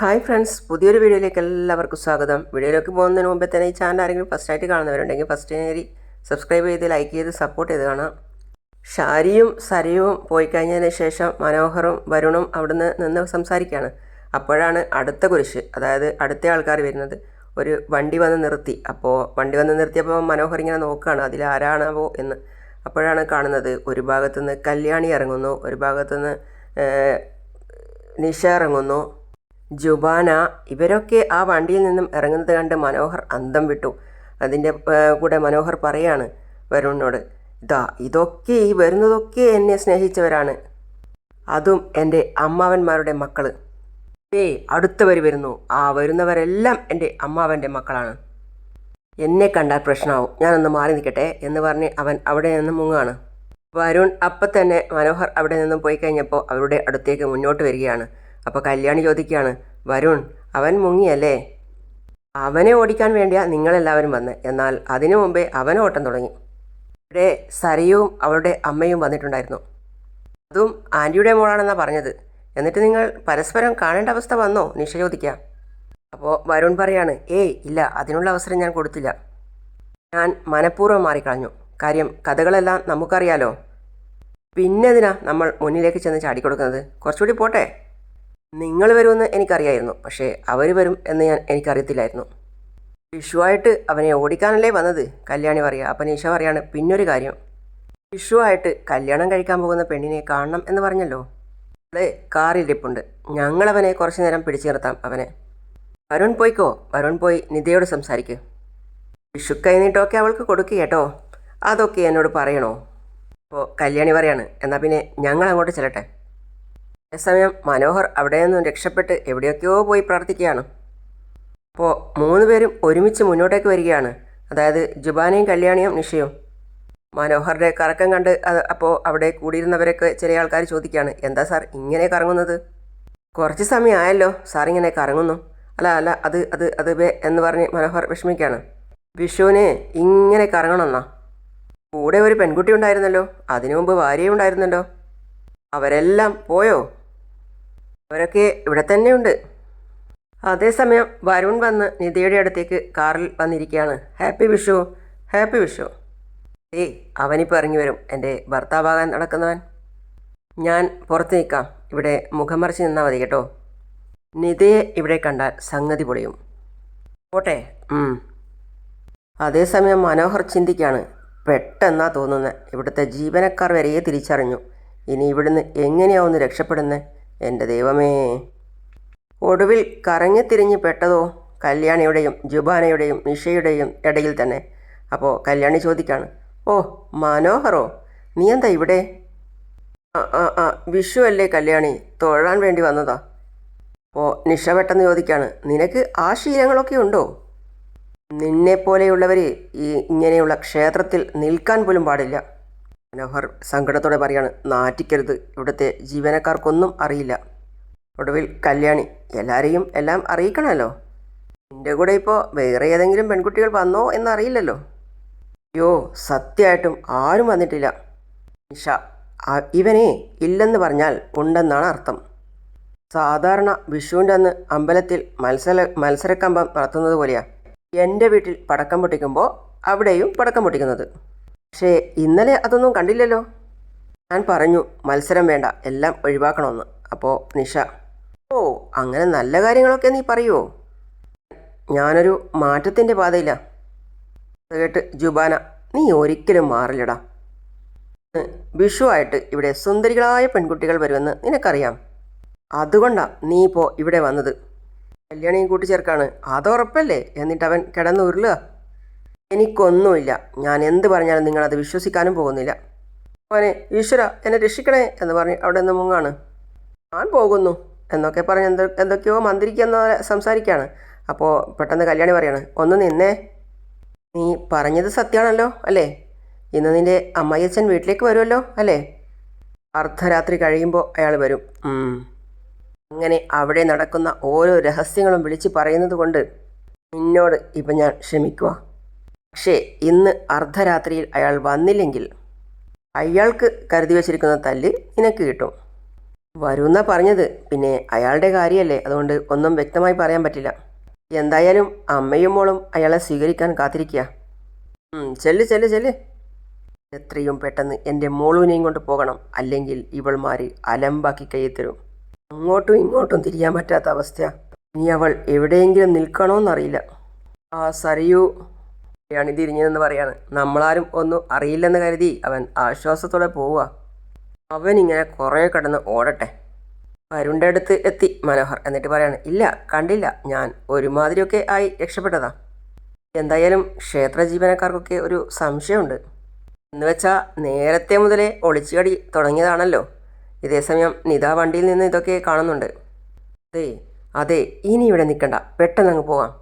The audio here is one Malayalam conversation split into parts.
ഹായ് ഫ്രണ്ട്സ് പുതിയൊരു വീഡിയോയിലേക്ക് എല്ലാവർക്കും സ്വാഗതം. വീഡിയോയിലേക്ക് പോകുന്നതിന് മുമ്പേ തന്നെ ഈ ചാനൽ ആരെങ്കിലും ഫസ്റ്റ് ആയിട്ട് കാണുന്നവരുണ്ടെങ്കിൽ ഫസ്റ്റ് കയറി സബ്സ്ക്രൈബ് ചെയ്ത് ലൈക്ക് ചെയ്ത് സപ്പോർട്ട് ചെയ്ത് കാണാം. ഷാരിയും സരയും പോയി കഴിഞ്ഞതിന് ശേഷം മനോഹറും വരുണും അവിടുന്ന് നിന്ന് സംസാരിക്കുകയാണ്. അപ്പോഴാണ് അടുത്ത കുരിശ് അതായത് അടുത്ത ആൾക്കാർ വരുന്നത്. ഒരു വണ്ടി വന്ന് നിർത്തി. അപ്പോൾ വണ്ടി വന്ന് നിർത്തിയപ്പോൾ മനോഹർ ഇങ്ങനെ നോക്കുകയാണ് അതിൽ ആരാണാവോ? എന്ന്. അപ്പോഴാണ് കാണുന്നത് ഒരു ഭാഗത്തുനിന്ന് കല്യാണി ഇറങ്ങുന്നു ഒരു ഭാഗത്തുനിന്ന് നിഷ ഇറങ്ങുന്നു. ജുബാന ഇവരൊക്കെ ആ വണ്ടിയിൽ നിന്നും ഇറങ്ങുന്നത് കണ്ട് മനോഹർ അന്തം വിട്ടു. അതിന്റെ കൂടെ മനോഹർ പറയാണ് വരുണിനോട് ഇതാ ഇതൊക്കെ ഈ വരുന്നതൊക്കെ എന്നെ സ്നേഹിച്ചവരാണ്. അതും എന്റെ അമ്മാവന്മാരുടെ മക്കൾ. ഏയ് അടുത്തവർ വരുന്നു. ആ വരുന്നവരെല്ലാം എന്റെ അമ്മാവന്റെ മക്കളാണ്. എന്നെ കണ്ടാൽ പ്രശ്നമാവും ഞാനൊന്ന് മാറി നിൽക്കട്ടെ എന്ന് പറഞ്ഞ് അവൻ അവിടെ നിന്ന് മുങ്ങാണ്. വരുൺ അപ്പം തന്നെ മനോഹർ അവിടെ നിന്നും പോയി കഴിഞ്ഞപ്പോൾ അവരുടെ അടുത്തേക്ക് മുന്നോട്ട് വരികയാണ്. അപ്പോൾ കല്യാണി ചോദിക്കുകയാണ് വരുൺ അവൻ മുങ്ങിയല്ലേ? അവനെ ഓടിക്കാൻ വേണ്ടിയാ നിങ്ങളെല്ലാവരും വന്ന്. എന്നാൽ അതിനു മുമ്പേ അവൻ ഓട്ടം തുടങ്ങി. ഇവിടെ സരയും അവളുടെ അമ്മയും വന്നിട്ടുണ്ടായിരുന്നു. അതും ആന്റിയുടെ മോളാണെന്നാണ് പറഞ്ഞത്. എന്നിട്ട് നിങ്ങൾ പരസ്പരം കാണേണ്ട അവസ്ഥ വന്നോ? നിഷ ചോദിക്കാം. അപ്പോൾ വരുൺ പറയാണ് ഏയ് ഇല്ല അതിനുള്ള അവസരം ഞാൻ കൊടുത്തില്ല. ഞാൻ മനഃപൂർവം മാറിക്കളഞ്ഞു. കാര്യം കഥകളെല്ലാം നമുക്കറിയാലോ. പിന്നെ നമ്മൾ മുന്നിലേക്ക് ചെന്ന് ചാടിക്കൊടുക്കുന്നത്? കുറച്ചുകൂടി പോട്ടെ? നിങ്ങൾ വരുമെന്ന് എനിക്കറിയായിരുന്നു. പക്ഷേ അവർ വരും എന്ന് ഞാൻ എനിക്കറിയത്തില്ലായിരുന്നു. വിഷുവായിട്ട് അവനെ ഓടിക്കാനല്ലേ വന്നത്? കല്യാണി പറയുക. അപ്പം നിഷ പറയാണ് പിന്നൊരു കാര്യം. വിഷുവായിട്ട് കല്യാണം കഴിക്കാൻ പോകുന്ന പെണ്ണിനെ കാണണം എന്ന് പറഞ്ഞല്ലോ. അവളെ കാറിലിരിപ്പുണ്ട് ഞങ്ങളവനെ കുറച്ച് നേരം പിടിച്ചു നിർത്താം അവനെ. വരുൺ പോയിക്കോ? വരുൺ പോയി നിധിയോട് സംസാരിക്ക്. വിഷു കഴിഞ്ഞിട്ടൊക്കെ അവൾക്ക് കൊടുക്കുക കേട്ടോ. അതൊക്കെ എന്നോട് പറയണോ? അപ്പോൾ കല്യാണി പറയാണ് എന്നാൽ പിന്നെ ഞങ്ങൾ അങ്ങോട്ട് ചെല്ലട്ടെ. അതേസമയം മനോഹർ അവിടെ നിന്നും രക്ഷപ്പെട്ട് എവിടെയൊക്കെയോ പോയി പ്രാർത്ഥിക്കുകയാണ്. അപ്പോൾ മൂന്ന് പേരും ഒരുമിച്ച് മുന്നോട്ടേക്ക് വരികയാണ്. അതായത് ജുബാനയും കല്യാണിയും നിഷയും. മനോഹറുടെ കറക്കം കണ്ട് അത് അപ്പോൾ അവിടെ കൂടിയിരുന്നവരൊക്കെ ചില ആൾക്കാർ ചോദിക്കുകയാണ് എന്താ സാർ ഇങ്ങനെ കറങ്ങുന്നത്? കുറച്ച് സമയമായല്ലോ സാർ ഇങ്ങനെ കറങ്ങുന്നു. അല്ല അല്ല അത് അത് അത് ബേ എന്ന് പറഞ്ഞ് മനോഹർ വിഷമിക്കുകയാണ്. വിഷുവിന് ഇങ്ങനെ കറങ്ങണമെന്നാ? കൂടെ ഒരു പെൺകുട്ടി ഉണ്ടായിരുന്നല്ലോ അതിനു മുമ്പ് ഭാര്യയും ഉണ്ടായിരുന്നല്ലോ. അവരെല്ലാം പോയോ? അവരൊക്കെ ഇവിടെ തന്നെയുണ്ട്. അതേസമയം വരുൺ വന്ന് നിധിയുടെ അടുത്തേക്ക് കാറിൽ വന്നിരിക്കുകയാണ്. Happy Vishu happy Vishu. ഏയ് അവനിപ്പോൾ ഇറങ്ങി വരും. എന്റെ ഭർത്താവാകാൻ നടക്കുന്നവൻ. ഞാൻ പുറത്ത് നിൽക്കാം. ഇവിടെ മുഖം മറിച്ച് നിന്നാൽ മതി കേട്ടോ. നിധയെ ഇവിടെ കണ്ടാൽ സംഗതി പൊളിയും. പോട്ടെ. അതേസമയം മനോഹർ ചിന്തിക്കുകയാണ്. പെട്ടെന്നാ തോന്നുന്നത് ഇവിടുത്തെ ജീവനക്കാർ വരെയേ തിരിച്ചറിഞ്ഞു. ഇനി ഇവിടുന്ന് എങ്ങനെയാവുന്ന് രക്ഷപ്പെടുന്നത് എന്റെ ദൈവമേ. ഒടുവിൽ കറങ്ങിത്തിരിഞ്ഞ് പെട്ടതോ കല്യാണിയുടെയും ജുബാനയുടെയും നിഷയുടെയും ഇടയിൽ തന്നെ. അപ്പോൾ കല്യാണി ചോദിക്കാണ് ഓ മനോഹറോ നീ എന്താ ഇവിടെ? വിഷു അല്ലേ കല്യാണി തൊഴാൻ വേണ്ടി വന്നതാ. ഓ നിഷ പെട്ടെന്ന് ചോദിക്കാണ് നിനക്ക് ആ ശീലങ്ങളൊക്കെ ഉണ്ടോ? നിന്നെപ്പോലെയുള്ളവർ ഈ ഇങ്ങനെയുള്ള ക്ഷേത്രത്തിൽ നിൽക്കാൻ പോലും പാടില്ല. മനോഹർ സങ്കടത്തോടെ പറയാണ് നാറ്റിക്കരുത്. ഇവിടുത്തെ ജീവനക്കാർക്കൊന്നും അറിയില്ല. ഒടുവിൽ കല്യാണി എല്ലാവരെയും എല്ലാം അറിയിക്കണമല്ലോ. എന്റെ കൂടെ ഇപ്പോൾ വേറെ ഏതെങ്കിലും പെൺകുട്ടികൾ വന്നോ എന്നറിയില്ലല്ലോ. അയ്യോ സത്യമായിട്ടും ആരും വന്നിട്ടില്ല. നിഷ ഇവനെ ഇല്ലെന്ന് പറഞ്ഞാൽ ഉണ്ടെന്നാണ് അർത്ഥം. സാധാരണ വിഷുവിന്റെ അന്ന് അമ്പലത്തിൽ മത്സര മത്സരക്കമ്പം നടത്തുന്നത് പോലെയാണ് എന്റെ വീട്ടിൽ പടക്കം പൊട്ടിക്കുമ്പോൾ അവിടെയും പടക്കം പൊട്ടിക്കുന്നത്. പക്ഷേ ഇന്നലെ അതൊന്നും കണ്ടില്ലല്ലോ. ഞാൻ പറഞ്ഞു മത്സരം വേണ്ട എല്ലാം ഒഴിവാക്കണമെന്ന്. അപ്പോൾ നിഷ ഓ അങ്ങനെ നല്ല കാര്യങ്ങളൊക്കെ നീ പറയുമോ ഞാനൊരു മാറ്റത്തിന്റെ പാതയില്ല അത് കേട്ട് ജുബാന നീ ഒരിക്കലും മാറില്ലടാ. വിഷുവായിട്ട് ഇവിടെ സുന്ദരികളായ പെൺകുട്ടികൾ വരുമെന്ന് നിനക്കറിയാം. അതുകൊണ്ടാ നീ ഇപ്പോൾ ഇവിടെ വന്നത്. കല്യാണിയും കൂട്ടിച്ചേർക്കാണ്. അതുറപ്പല്ലേ എന്നിട്ട് അവൻ കിടന്ന് ഉരുളുക എനിക്കൊന്നുമില്ല. ഞാൻ എന്ത് പറഞ്ഞാലും നിങ്ങളത് വിശ്വസിക്കാനും പോകുന്നില്ല. അവനെ ഈശ്വര എന്നെ രക്ഷിക്കണേ എന്ന് പറഞ്ഞ് അവിടെ നിന്ന് മുങ്ങാണ്. ഞാൻ പോകുന്നു എന്നൊക്കെ പറഞ്ഞ് എന്തോ എന്തൊക്കെയോ മന്ത്രിക്കുന്ന സംസാരിക്കുകയാണ് അപ്പോൾ പെട്ടെന്ന് കല്യാണി പറയാണ് ഒന്ന് നിന്നേ. നീ പറഞ്ഞത് സത്യമാണല്ലോ അല്ലേ? ഇന്ന് നിന്റെ അമ്മയച്ഛൻ വീട്ടിലേക്ക് വരുമല്ലോ അല്ലേ? അർദ്ധരാത്രി കഴിയുമ്പോൾ അയാൾ വരും. അങ്ങനെ അവിടെ നടക്കുന്ന ഓരോ രഹസ്യങ്ങളും വിളിച്ച് പറയുന്നത് കൊണ്ട് നിന്നോട് ഇപ്പം ഞാൻ ക്ഷമിക്കുക പക്ഷേ ഇന്ന് അർദ്ധരാത്രിയിൽ അയാൾ വന്നില്ലെങ്കിൽ അയാൾക്ക് കരുതി വച്ചിരിക്കുന്ന തല്ല് നിനക്ക് കിട്ടും. വരുന്ന പറഞ്ഞത് പിന്നെ അയാളുടെ കാര്യമല്ലേ? അതുകൊണ്ട് ഒന്നും വ്യക്തമായി പറയാൻ പറ്റില്ല. എന്തായാലും അമ്മയും മോളും അയാളെ സ്വീകരിക്കാൻ കാത്തിരിക്കുക. ചെല്ല് ചെല്ല് ചെല്ല്. എത്രയും പെട്ടെന്ന് എന്റെ മോളുവിനെയും കൊണ്ട് പോകണം. അല്ലെങ്കിൽ ഇവൾ മാറി അലമ്പാക്കി കയ്യിൽ തരും. അങ്ങോട്ടും ഇങ്ങോട്ടും തിരിയാൻ പറ്റാത്ത അവസ്ഥ ഇനി അവൾ എവിടെയെങ്കിലും നിൽക്കണോന്നറിയില്ല. ആ സരയു യാണ് തിരിഞ്ഞതെന്ന് പറയാണ്. നമ്മളാരും ഒന്നും അറിയില്ലെന്ന് കരുതി അവൻ ആശ്വാസത്തോടെ പോവുക. അവൻ ഇങ്ങനെ കുറേ കടന്ന് ഓടട്ടെ. വരുണ്ടെ അടുത്ത് എത്തി മനോഹർ എന്നിട്ട് പറയാണ് ഇല്ല കണ്ടില്ല. ഞാൻ ഒരുമാതിരിയൊക്കെ ആയി രക്ഷപ്പെട്ടതാ. എന്തായാലും ക്ഷേത്ര ജീവനക്കാർക്കൊക്കെ ഒരു സംശയമുണ്ട്. എന്ന് വെച്ചാൽ നേരത്തെ മുതലേ ഒളിച്ചുകടി തുടങ്ങിയതാണല്ലോ. ഇതേസമയം നിത വണ്ടിയിൽ നിന്ന് ഇതൊക്കെ കാണുന്നുണ്ട്. അതെ അതെ ഇനി ഇവിടെ നിൽക്കണ്ട. പെട്ടെന്ന് അങ്ങ് പോവാം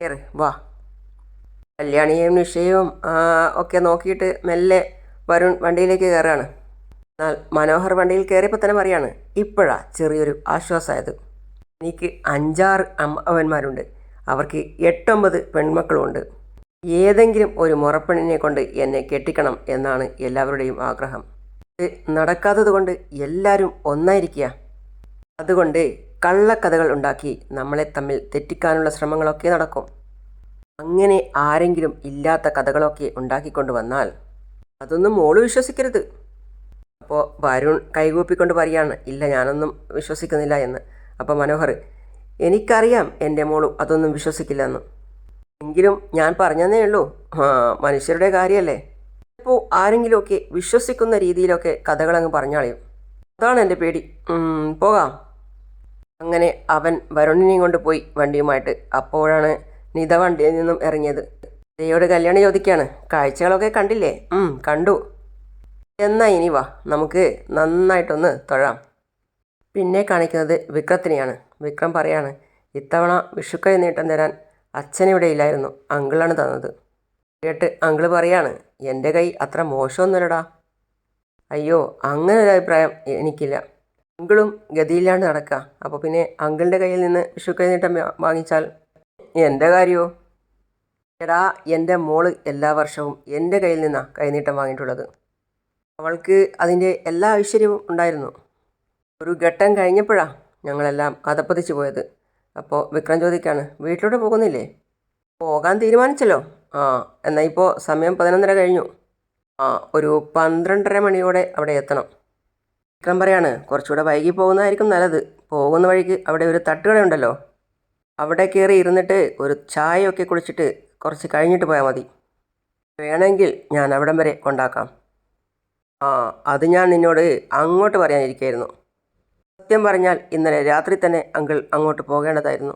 കയറ് വാ. കല്യാണിയും നിഷയും ഒക്കെ നോക്കിയിട്ട് മെല്ലെ വരുൺ വണ്ടിയിലേക്ക് കയറുകയാണ്. എന്നാൽ മനോഹർ വണ്ടിയിൽ കയറിയപ്പോൾ തന്നെ പറയാണ് ഇപ്പോഴാ ചെറിയൊരു ആശ്വാസമായത് എനിക്ക് അഞ്ചാറ് അമ്മവന്മാരുണ്ട്. അവർക്ക് എട്ടൊമ്പത് പെൺമക്കളുണ്ട്. ഏതെങ്കിലും ഒരു മുറപ്പെണ്ണിനെ കൊണ്ട് എന്നെ കെട്ടിക്കണം എന്നാണ് എല്ലാവരുടെയും ആഗ്രഹം. ഇത് നടക്കാത്തത് കൊണ്ട് എല്ലാവരും ഒന്നായിരിക്കുക. അതുകൊണ്ട് കള്ളക്കഥകൾ ഉണ്ടാക്കി നമ്മളെ തമ്മിൽ തെറ്റിക്കാനുള്ള ശ്രമങ്ങളൊക്കെ നടക്കും. അങ്ങനെ ആരെങ്കിലും ഇല്ലാത്ത കഥകളൊക്കെ ഉണ്ടാക്കിക്കൊണ്ട് വന്നാൽ അതൊന്നും മോൾ വിശ്വസിക്കരുത്. അപ്പോൾ വരുൺ കൈകൂപ്പിക്കൊണ്ട് പറയാണ് ഇല്ല ഞാനൊന്നും വിശ്വസിക്കുന്നില്ല എന്ന്. അപ്പോൾ മനോഹർ എനിക്കറിയാം എന്റെ മോളും അതൊന്നും വിശ്വസിക്കില്ലെന്ന്. എങ്കിലും ഞാൻ പറഞ്ഞതേ ഉള്ളൂ. മനുഷ്യരുടെ കാര്യമല്ലേ ഇപ്പോൾ ആരെങ്കിലുമൊക്കെ വിശ്വസിക്കുന്ന രീതിയിലൊക്കെ കഥകളങ്ങ് പറഞ്ഞാളയും. അതാണ് എന്റെ പേടി. പോകാം. അങ്ങനെ അവൻ വരുണിനെയും കൊണ്ട് പോയി വണ്ടിയുമായിട്ട്. അപ്പോഴാണ് നിത വണ്ടിയിൽ നിന്നും ഇറങ്ങിയത്. ദയോട് കല്യാണം ചോദിക്കുകയാണ് കാഴ്ചകളൊക്കെ കണ്ടില്ലേ? കണ്ടു. എന്നാ ഇനി വാ നമുക്ക് നന്നായിട്ടൊന്ന് തൊഴാം. പിന്നെ കാണിക്കുന്നത് വിക്രത്തിനെയാണ്. വിക്രം പറയാണ് ഇത്തവണ വിഷുക്കൈ നീട്ടം തരാൻ അച്ഛനിവിടെ ഇല്ലായിരുന്നു. അങ്കിളാണ് തന്നത്. കേട്ട് അങ്കിൾ പറയാണ് എന്റെ കൈ അത്ര മോശമൊന്നുമല്ലടാ. അയ്യോ അങ്ങനെ ഒരു അഭിപ്രായം എനിക്കില്ല. അങ്കിളും ഗതിയില്ലാണ്ട് നടക്കുക അപ്പോൾ പിന്നെ അങ്കിളിന്റെ കയ്യിൽ നിന്ന് വിഷുക്കൈ നീട്ടം വാങ്ങിച്ചാൽ എന്റെ കാര്യമോ എടാ എന്റെ മോൾ എല്ലാ വർഷവും എന്റെ കയ്യിൽ നിന്നാണ് കൈനീട്ടം വാങ്ങിയിട്ടുള്ളത്. അവൾക്ക് അതിന്റെ എല്ലാ ഐശ്വര്യവും ഉണ്ടായിരുന്നു. ഒരു ഘട്ടം കഴിഞ്ഞപ്പോഴാണ് ഞങ്ങളെല്ലാം അതപ്പതിച്ചു പോയത്. അപ്പോൾ വിക്രം ചോദിക്കാണ് വീട്ടിലോട്ട് പോകുന്നില്ലേ? പോകാൻ തീരുമാനിച്ചല്ലോ. ആ എന്നാൽ ഇപ്പോൾ സമയം പതിനൊന്നര കഴിഞ്ഞു. ആ ഒരു പന്ത്രണ്ടര മണിയോടെ അവിടെ എത്തണം. വിക്രം പറയാണ് കുറച്ചുകൂടെ വൈകി പോകുന്നതായിരിക്കും നല്ലത്. പോകുന്ന വഴിക്ക് അവിടെ ഒരു തട്ടുകടയുണ്ടല്ലോ. അവിടെ കയറി ഇരുന്നിട്ട് ഒരു ചായയൊക്കെ കുടിച്ചിട്ട് കുറച്ച് കഴിഞ്ഞിട്ട് പോയാൽ മതി. വേണമെങ്കിൽ ഞാൻ അവിടം വരെ കൊണ്ടാക്കാം. ആ അത് ഞാൻ നിന്നോട് അങ്ങോട്ട് പറയാനിരിക്കായിരുന്നു. സത്യം പറഞ്ഞാൽ ഇന്നലെ രാത്രി തന്നെ അങ്കിൾ അങ്ങോട്ട് പോകേണ്ടതായിരുന്നു.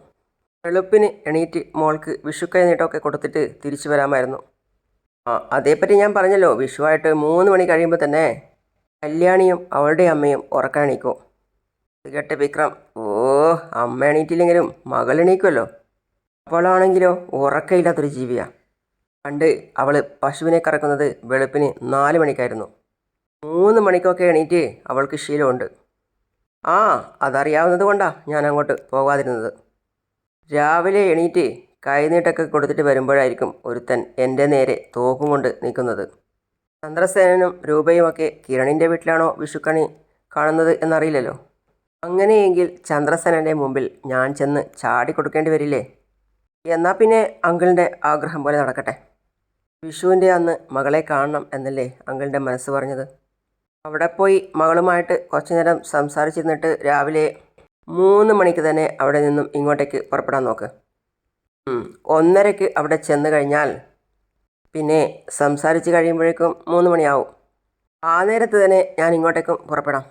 വെളുപ്പിന് എണീറ്റ് മോൾക്ക് വിഷുക്കൈ നീട്ടമൊക്കെ കൊടുത്തിട്ട് തിരിച്ചു വരാമായിരുന്നു. ആ അതേപ്പറ്റി ഞാൻ പറഞ്ഞല്ലോ വിഷുവായിട്ട് മൂന്ന് മണി കഴിയുമ്പോൾ തന്നെ കല്യാണിയും അവളുടെ അമ്മയും ഉറക്കാണീക്കും കേട്ട് വിക്രം. ഓ അമ്മ എണീറ്റില്ലെങ്കിലും മകൾ എണീക്കുമല്ലോ അവളാണെങ്കിലോ ഉറക്കയില്ലാത്തൊരു ജീവിയാണ് പണ്ട് അവൾ പശുവിനെ കറക്കുന്നത് വെളുപ്പിന് നാല് മണിക്കായിരുന്നു. മൂന്ന് മണിക്കൊക്കെ എണീറ്റ് അവൾക്ക് ശീലമുണ്ട്. ആ അതറിയാവുന്നത് കൊണ്ടാണ് ഞാൻ അങ്ങോട്ട് പോകാതിരുന്നത്. രാവിലെ എണീറ്റ് കൈനീട്ടൊക്കെ കൊടുത്തിട്ട് വരുമ്പോഴായിരിക്കും ഒരുത്തൻ എന്റെ നേരെ തോക്കും കൊണ്ട് നിൽക്കുന്നത്. ചന്ദ്രസേനനും രൂപയുമൊക്കെ കിരണിന്റെ വീട്ടിലാണോ വിഷുക്കണി കാണുന്നത് എന്നറിയില്ലല്ലോ. അങ്ങനെയെങ്കിൽ ചന്ദ്രസേനന്റെ മുമ്പിൽ ഞാൻ ചെന്ന് ചാടി കൊടുക്കേണ്ടി വരില്ലേ? എന്നാൽ പിന്നെ അങ്കിളിന്റെ ആഗ്രഹം പോലെ നടക്കട്ടെ. വിഷുവിന്റെ അന്ന് മകളെ കാണണം എന്നല്ലേ അങ്കിളിന്റെ മനസ്സ് പറഞ്ഞത്. അവിടെ പോയി മകളുമായിട്ട് കുറച്ചു നേരം സംസാരിച്ചിരുന്നിട്ട് രാവിലെ മൂന്ന് മണിക്ക് തന്നെ അവിടെ നിന്നും ഇങ്ങോട്ടേക്ക് പുറപ്പെടാൻ നോക്ക്. ഒന്നരയ്ക്ക് അവിടെ ചെന്ന് കഴിഞ്ഞാൽ പിന്നെ സംസാരിച്ച് കഴിയുമ്പോഴേക്കും മൂന്ന് മണിയാവും. ആ നേരത്ത് തന്നെ ഞാൻ ഇങ്ങോട്ടേക്കും പുറപ്പെടാം.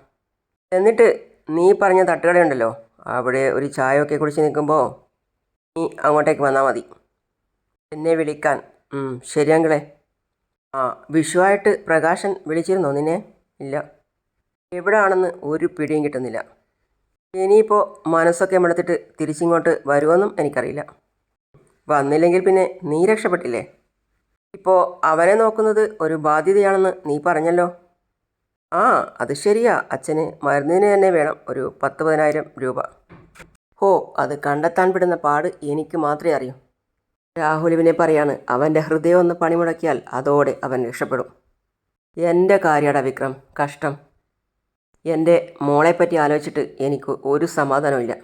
എന്നിട്ട് നീ പറഞ്ഞ തട്ടുകടയുണ്ടല്ലോ അവിടെ ഒരു ചായയൊക്കെ കുടിച്ച് നിൽക്കുമ്പോൾ നീ അങ്ങോട്ടേക്ക് വന്നാൽ മതി. എന്നെ വിളിക്കാൻ. ശരിയങ്കളെ ആ വിഷുവായിട്ട് പ്രകാശൻ വിളിച്ചിരുന്നോ നിന്നെ? ഇല്ല. എവിടാണെന്ന് ഒരു പിടിയും കിട്ടുന്നില്ല. ഇനിയിപ്പോൾ മനസ്സൊക്കെ മെടുത്തിട്ട് തിരിച്ചിങ്ങോട്ട് വരുമെന്നും എനിക്കറിയില്ല. വന്നില്ലെങ്കിൽ പിന്നെ നീ രക്ഷപ്പെട്ടില്ലേ? ഇപ്പോൾ അവനെ നോക്കുന്നത് ഒരു ബാധ്യതയാണെന്ന് നീ പറഞ്ഞല്ലോ. ആ അത് ശരിയാ. അച്ഛന് മരുന്നിന് തന്നെ വേണം ഒരു പത്ത് പതിനായിരം രൂപ. ഹോ അത് കണ്ടെത്താൻ പെടുന്ന പാട് എനിക്ക് മാത്രമേ അറിയൂ. രാഹുലുവിനെ പറയാണ് അവന്റെ ഹൃദയം ഒന്ന് പണിമുടക്കിയാൽ അതോടെ അവൻ രക്ഷപ്പെടും. എന്റെ കാര്യട വിക്രം കഷ്ടം. എന്റെ മോളെപ്പറ്റി ആലോചിച്ചിട്ട് എനിക്ക് ഒരു സമാധാനമില്ല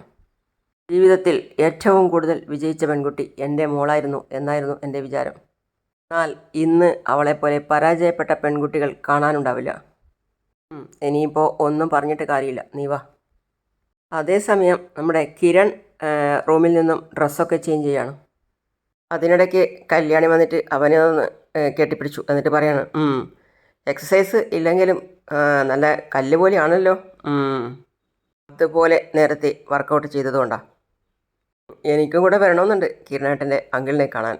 ജീവിതത്തിൽ ഏറ്റവും കൂടുതൽ വിജയിച്ച പെൺകുട്ടി എന്റെ മോളായിരുന്നു എന്നായിരുന്നു എന്റെ വിചാരം. എന്നാൽ ഇന്ന് അവളെപ്പോലെ പരാജയപ്പെട്ട പെൺകുട്ടികൾ കാണാനുണ്ടാവില്ല. ഇനിയിപ്പോൾ ഒന്നും പറഞ്ഞിട്ട് കാര്യമില്ല. നീ വാ. അതേസമയം നമ്മുടെ കിരൺ റൂമിൽ നിന്നും ഡ്രസ്സൊക്കെ ചേഞ്ച് ചെയ്യാണ്. അതിനിടയ്ക്ക് കല്യാണി വന്നിട്ട് അവനെ ഒന്ന് കെട്ടിപ്പിടിച്ചു എന്നിട്ട് പറയാണ് "ഉം, എക്സസൈസ് ഇല്ലെങ്കിലും നല്ല കല്ല് പോലെയാണല്ലോ. അതുപോലെ നേരത്തെ വർക്കൗട്ട് ചെയ്തതുകൊണ്ടാണ് എനിക്കും കൂടെ വരണമെന്നുണ്ട് കിരണേട്ടന്റെ അങ്കിളിനെ കാണാൻ.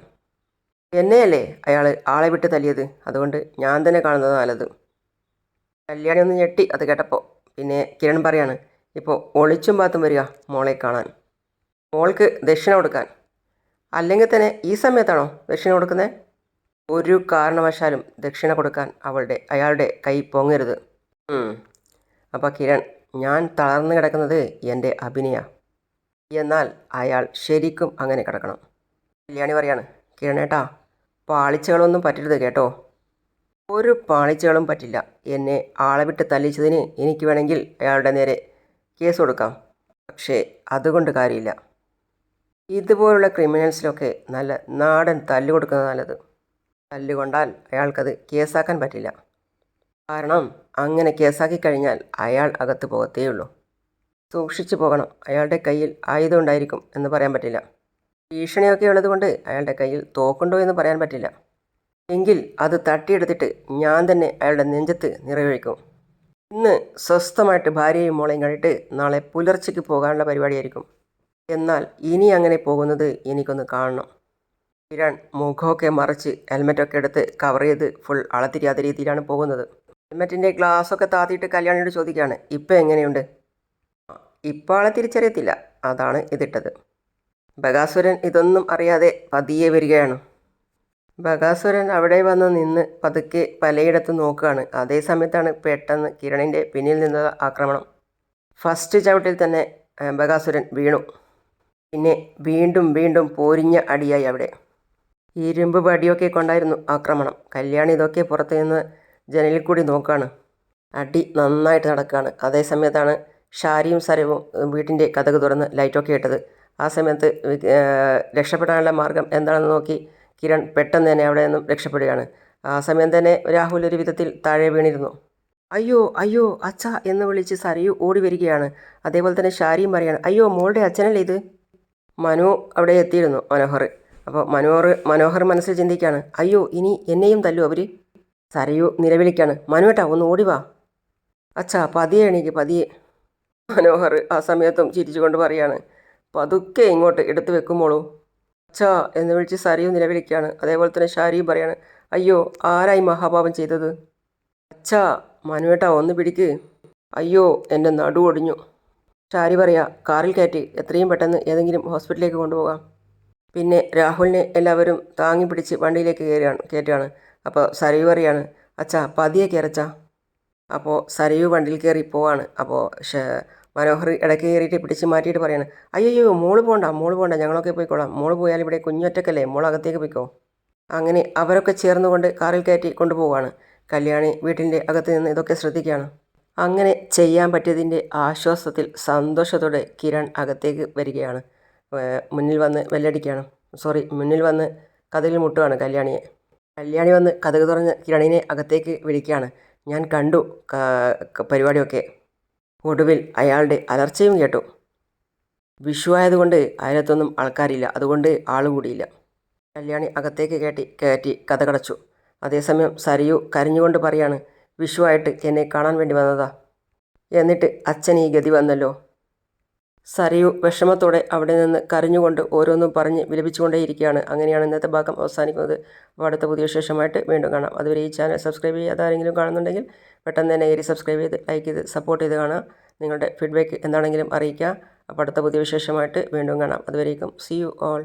എന്നെയല്ലേ അയാൾ ആളെ വിട്ട് തല്ലിയത്? അതുകൊണ്ട് ഞാൻ തന്നെ കാണുന്നത് നല്ലത്. കല്യാണി ഒന്ന് ഞെട്ടി അത് കേട്ടപ്പോൾ പിന്നെ കിരൺ പറയാണ് ഇപ്പോൾ ഒളിച്ചും പാത്തും വരിക മോളെ കാണാൻ. മോൾക്ക് ദക്ഷിണ കൊടുക്കാൻ. അല്ലെങ്കിൽ തന്നെ ഈ സമയത്താണോ ദക്ഷിണ കൊടുക്കുന്നത് ഒരു കാരണവശാലും ദക്ഷിണ കൊടുക്കാൻ അവളുടെ അയാളുടെ കൈ പൊങ്ങരുത്. അപ്പോൾ കിരൺ ഞാൻ തളർന്നു കിടക്കുന്നത് എന്റെ അഭിനയ. എന്നാൽ അയാൾ ശരിക്കും അങ്ങനെ കിടക്കണം. കല്യാണി പറയാണ് കിരണേട്ടാ പാളിച്ചകളൊന്നും പറ്റരുത് കേട്ടോ. ഒരു പാളിച്ചകളും പറ്റില്ല. എന്നെ ആളെ വിട്ട് തല്ലിച്ചതിന് എനിക്ക് വേണമെങ്കിൽ അയാളുടെ നേരെ കേസ് കൊടുക്കാം. പക്ഷേ അതുകൊണ്ട് കാര്യമില്ല. ഇതുപോലുള്ള ക്രിമിനൽസിലൊക്കെ നല്ല നാടൻ തല്ല് കൊടുക്കുന്നത് നല്ലത്. തല്ലുകൊണ്ടാൽ അയാൾക്കത് കേസാക്കാൻ പറ്റില്ല. കാരണം അങ്ങനെ കേസാക്കി കഴിഞ്ഞാൽ അയാൾ അകത്ത് പോകത്തേയുള്ളൂ. സൂക്ഷിച്ചു പോകണം. അയാളുടെ കയ്യിൽ ആയുധം ഉണ്ടായിരിക്കും എന്ന് പറയാൻ പറ്റില്ല. ഭീഷണിയൊക്കെ ഉള്ളതുകൊണ്ട് അയാളുടെ കയ്യിൽ തോക്കുണ്ടോ എന്ന് പറയാൻ പറ്റില്ല. എങ്കിൽ അത് തട്ടിയെടുത്തിട്ട് ഞാൻ തന്നെ അയാളുടെ നെഞ്ചത്ത് നിറയൊഴിക്കും. ഇന്ന് സ്വസ്ഥമായിട്ട് ഭാര്യയും മോളെയും കണ്ടിട്ട് നാളെ പുലർച്ചയ്ക്ക് പോകാനുള്ള പരിപാടിയായിരിക്കും. എന്നാൽ ഇനി അങ്ങനെ പോകുന്നത് എനിക്കൊന്ന് കാണണം. കിരൺ മുഖമൊക്കെ മറിച്ച് ഹെൽമെറ്റൊക്കെ എടുത്ത് കവർ ചെയ്ത് ഫുൾ അളത്തിരിയാത്ത രീതിയിലാണ് പോകുന്നത്. ഹെൽമെറ്റിന്റെ ഗ്ലാസ്സൊക്കെ താത്തിയിട്ട് കല്യാണിയോട് ചോദിക്കുകയാണ് ഇപ്പം എങ്ങനെയുണ്ട്? ഇപ്പോൾ ആളെ തിരിച്ചറിയത്തില്ല. അതാണ് ഇതിട്ടത്. ബഗാസുരൻ ഇതൊന്നും അറിയാതെ പതിയെ വരികയാണ്. ബകാസുരൻ അവിടെ വന്ന് നിന്ന് പതുക്കെ പലയിടത്ത് നോക്കുകയാണ്. അതേ സമയത്താണ് പെട്ടെന്ന് കിരണിന്റെ പിന്നിൽ നിന്നുള്ള ആക്രമണം. ഫസ്റ്റ് ചവിട്ടിൽ തന്നെ ബകാസുരൻ വീണു. പിന്നെ വീണ്ടും വീണ്ടും പോരിഞ്ഞ അടിയായി അവിടെ. ഇരുമ്പ് പടിയൊക്കെ കൊണ്ടായിരുന്നു ആക്രമണം. കല്യാണി ഇതൊക്കെ പുറത്തു നിന്ന് ജനലിൽ കൂടി നോക്കുകയാണ്. അടി നന്നായിട്ട് നടക്കുകയാണ്. അതേ സമയത്താണ് ഷാരിയും സരവും വീട്ടിന്റെ കഥക് തുറന്ന് ലൈറ്റൊക്കെ ഇട്ടത്. ആ സമയത്ത് രക്ഷപ്പെടാനുള്ള മാർഗം എന്താണെന്ന് നോക്കി കിരൺ പെട്ടെന്ന് തന്നെ അവിടെ നിന്നും രക്ഷപ്പെടുകയാണ്. ആ സമയം തന്നെ രാഹുൽ ഒരു വിധത്തിൽ താഴെ വീണിരുന്നു. അയ്യോ അയ്യോ അച്ഛ എന്ന് വിളിച്ച് സരയു ഓടി വരികയാണ്. അതേപോലെ തന്നെ ഷാരിയും പറയാണ് അയ്യോ മോളുടെ അച്ഛനല്ലേ ഇത്? മനു അവിടെ എത്തിയിരുന്നു മനോഹർ. അപ്പോൾ മനോഹർ മനോഹർ മനസ്സിൽ ചിന്തിക്കുകയാണ് അയ്യോ ഇനി എന്നെയും തല്ലു അവർ സരയു നിലവിളിക്കാണ് മനുവേട്ടാ ഒന്ന് ഓടി വാ. അച്ഛാ പതിയെ എണീക്ക് പതിയെ. മനോഹർ ആ സമയത്തും ചിരിച്ചുകൊണ്ട് പറയാണ് പതുക്കെ ഇങ്ങോട്ട് എടുത്തു വെക്കുമോളൂ അച്ഛാ എന്ന് വിളിച്ച് സരിയും നിലവിളിക്കുകയാണ്. അതേപോലെ തന്നെ ഷാരിയും പറയാണ് അയ്യോ ആരായി മഹാപാപം ചെയ്തത്? അച്ഛാ മനുവേട്ടാ ഒന്ന് പിടിക്ക്. അയ്യോ എന്റെ നടു ഒടിഞ്ഞു. ഷാരി പറയാ കാറിൽ കയറ്റി എത്രയും പെട്ടെന്ന് ഏതെങ്കിലും ഹോസ്പിറ്റലിലേക്ക് കൊണ്ടുപോകാം. പിന്നെ രാഹുലിനെ എല്ലാവരും താങ്ങി പിടിച്ച് വണ്ടിയിലേക്ക് കയറിയാണ് കയറ്റുകയാണ്. അപ്പോൾ സരയു പറയാണ് അച്ഛാ പതിയെ കയറച്ചാ? അപ്പോൾ സരയു വണ്ടിയിൽ കയറി പോവാണ്. അപ്പോൾ മനോഹർ ഇടയ്ക്ക് കയറിയിട്ട് പിടിച്ച് മാറ്റിയിട്ട് പറയാണ് അയ്യോ മോൾ പോണ്ട മോൾ പോണ്ട ഞങ്ങളൊക്കെ പോയിക്കോളാം. മോൾ പോയാൽ ഇവിടെ കുഞ്ഞൊറ്റക്കല്ലേ മോൾ അകത്തേക്ക് പോയിക്കോ. അങ്ങനെ അവരൊക്കെ ചേർന്നുകൊണ്ട് കാറിൽ കയറ്റി കൊണ്ടുപോവുകയാണ്. കല്യാണി വീട്ടിന്റെ അകത്ത് നിന്ന് ഇതൊക്കെ ശ്രദ്ധിക്കുകയാണ്. അങ്ങനെ ചെയ്യാൻ പറ്റിയതിന്റെ ആശ്വാസത്തിൽ സന്തോഷത്തോടെ കിരൺ അകത്തേക്ക് വരികയാണ്. മുന്നിൽ വന്ന് വെല്ലടിക്കുകയാണ്. സോറി മുന്നിൽ വന്ന് കഥകിൽ മുട്ടുകയാണ് കല്യാണിയെ. കല്യാണി വന്ന് കഥക് തുറന്ന് കിരണിനെ അകത്തേക്ക് വിളിക്കുകയാണ്. ഞാൻ കണ്ടു പരിപാടിയൊക്കെ. ഒടുവിൽ അയാളുടെ അലർച്ചയും കേട്ടു. വിഷു ആയതുകൊണ്ട് അയലത്തൊന്നും ആൾക്കാരില്ല. അതുകൊണ്ട് ആൾ കൂടിയില്ല. കല്യാണി അകത്തേക്ക് കയറ്റി കയറ്റി കഥ കടച്ചു അതേസമയം സരിയു കരഞ്ഞുകൊണ്ട് പറയാണ് വിഷുവായിട്ട് എന്നെ കാണാൻ വേണ്ടി വന്നതാ. എന്നിട്ട് അച്ഛൻ ഈ ഗതി വന്നല്ലോ. സരയു വിഷമത്തോടെ അവിടെ നിന്ന് കരഞ്ഞുകൊണ്ട് ഓരോന്നും പറഞ്ഞ് വിലപിച്ചുകൊണ്ടേയിരിക്കുകയാണ്. അങ്ങനെയാണ് ഇന്നത്തെ ഭാഗം അവസാനിക്കുന്നത്. അപ്പോൾ അടുത്ത പുതിയ വിശേഷമായിട്ട് വീണ്ടും കാണാം. അതുവരെ ഈ ചാനൽ സബ്സ്ക്രൈബ് ചെയ്യാതെ ആരെങ്കിലും കാണുന്നുണ്ടെങ്കിൽ പെട്ടെന്ന് തന്നെ കയറി സബ്സ്ക്രൈബ് ചെയ്ത് ലൈക്ക് ചെയ്ത് സപ്പോർട്ട് ചെയ്ത് കാണാം നിങ്ങളുടെ ഫീഡ്ബാക്ക് എന്താണെങ്കിലും അറിയിക്കുക. അപ്പോൾ അടുത്ത പുതിയ വിശേഷമായിട്ട് വീണ്ടും കാണാം. അതുവരേക്കും സി യു ഓൾ